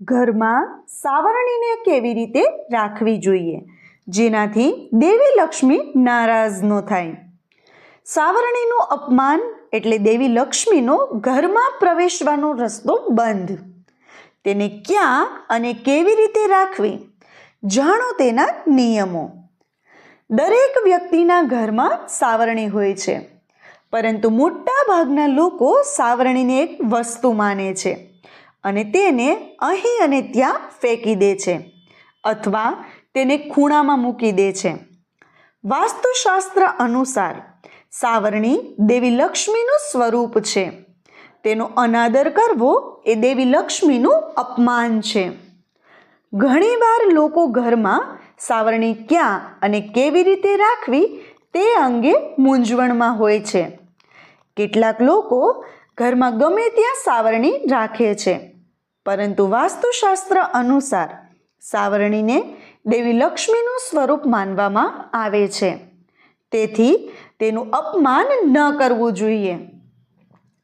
ઘરમાં સાવરણીને કેવી રીતે રાખવી જોઈએ? જેનાથી દેવી લક્ષ્મી નારાજ ન થાય. સાવરણીનું અપમાન એટલે દેવી લક્ષ્મીનો ઘરમાં પ્રવેશવાનો રસ્તો બંધ. તેને ક્યાં અને કેવી રીતે રાખવી? જાણો તેના નિયમો. દરેક વ્યક્તિના ઘરમાં સાવરણી હોય છે, પરંતુ મોટા ભાગના લોકો સાવરણીને એક વસ્તુ માને છે. અને તેને અહીં અને ત્યાં ફેંકી દે છે અથવા તેને ખૂણામાં મૂકી દે છે. વાસ્તુશાસ્ત્ર અનુસાર સાવરણી દેવી લક્ષ્મીનું સ્વરૂપ છે. તેનો અનાદર કરવો એ દેવી લક્ષ્મીનું અપમાન છે. ઘણીવાર લોકો ઘરમાં સાવરણી ક્યાં અને કેવી રીતે રાખવી તે અંગે મૂંઝવણમાં હોય છે. કેટલાક લોકો ઘરમાં ગમે ત્યાં સાવરણી રાખે છે. પરંતુ વાસ્તુશાસ્ત્ર અનુસાર સાવરણીને દેવી લક્ષ્મીનું સ્વરૂપ માનવામાં આવે છે. તેથી તેનું અપમાન ન કરવું જોઈએ.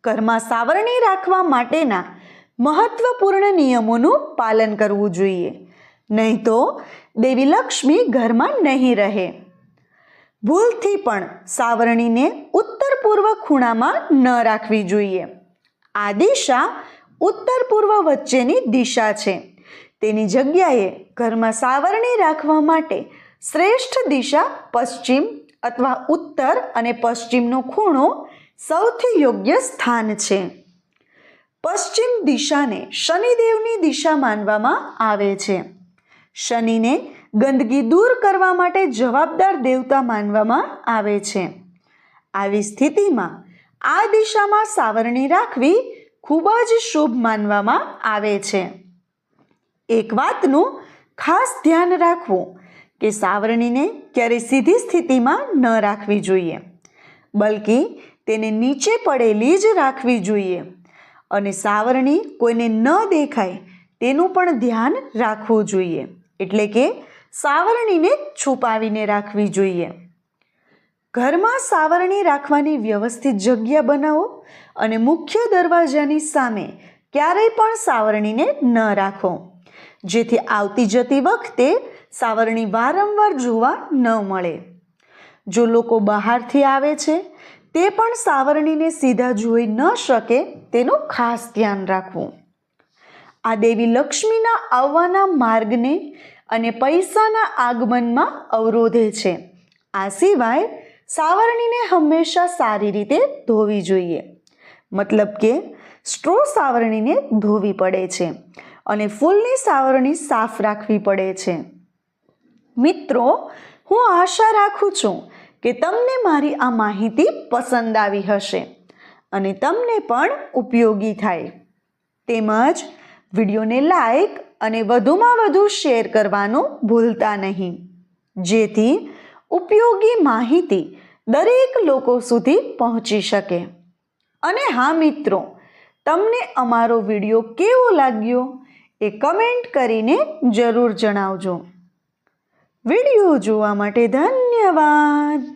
ઘરમાં સાવરણી રાખવા માટેના મહત્વપૂર્ણ નિયમોનું પાલન કરવું જોઈએ. નહીં તો દેવી લક્ષ્મી ઘરમાં નહીં રહે. ભૂલથી પણ સાવરણીને ઉત્તર પૂર્વ ખૂણામાં ન રાખવી જોઈએ. આ દિશા ઉત્તર પૂર્વ વચ્ચેની દિશા છે. તેની જગ્યાએ ઘરમાં સાવરણી રાખવા માટે શ્રેષ્ઠ દિશા પશ્ચિમ અથવા ઉત્તર અને પશ્ચિમનો ખૂણો સૌથી યોગ્ય સ્થાન છે. પશ્ચિમ દિશાને શનિદેવની દિશા માનવામાં આવે છે. શનિને ગંદકી દૂર કરવા માટે જવાબદાર દેવતા માનવામાં આવે છે. આવી સ્થિતિમાં આ દિશામાં સાવરણી રાખવી ખૂબ જ શુભ માનવામાં આવે છે. એક વાતનું ખાસ ધ્યાન રાખવું કે સાવરણીને ક્યારેય સીધી સ્થિતિમાં ન રાખવી જોઈએ, બલકી તેને નીચે પડેલી જ રાખવી જોઈએ અને સાવરણી કોઈને ન દેખાય તેનું પણ ધ્યાન રાખવું જોઈએ, એટલે કે સાવરણીને છુપાવીને રાખવી જોઈએ. ઘરમાં સાવરણી રાખવાની વ્યવસ્થિત જગ્યા બનાવો અને મુખ્ય દરવાજાની સામે ક્યારેય પણ સાવરણીને ન રાખો. જેથી આવતી જતી વખતે સાવરણી વારંવાર જોવા ન મળે. જો લોકો બહારથી આવે છે, તે પણ સાવરણીને સીધા જોઈ ન શકે તેનું ખાસ ધ્યાન રાખવું. આ દેવી લક્ષ્મીના આવવાના માર્ગને અને પૈસાના આગમનમાં અવરોધે છે. આ સિવાય સાવરણીને હંમેશા સારી રીતે ધોવી જોઈએ. મતલબ કે સ્ટ્રો સાવરણીને ધોવી પડે છે અને ફૂલની સાવરણી સાફ રાખવી પડે છે. મિત્રો, હું આશા રાખું છું કે તમને મારી આ માહિતી પસંદ આવી હશે અને તમને પણ ઉપયોગી થાય. તેમજ વિડીયોને લાઈક અને વધુમાં વધુ શેર કરવાનું ભૂલતા નહીં. જેથી ઉપયોગી માહિતી દરેક લોકો સુધી પહોંચી શકે. અને હા મિત્રો, તમને અમારો વીડિયો કેવો લાગ્યો એ કમેન્ટ કરીને જરૂર જણાવજો. વીડિયો જોવા માટે ધન્યવાદ.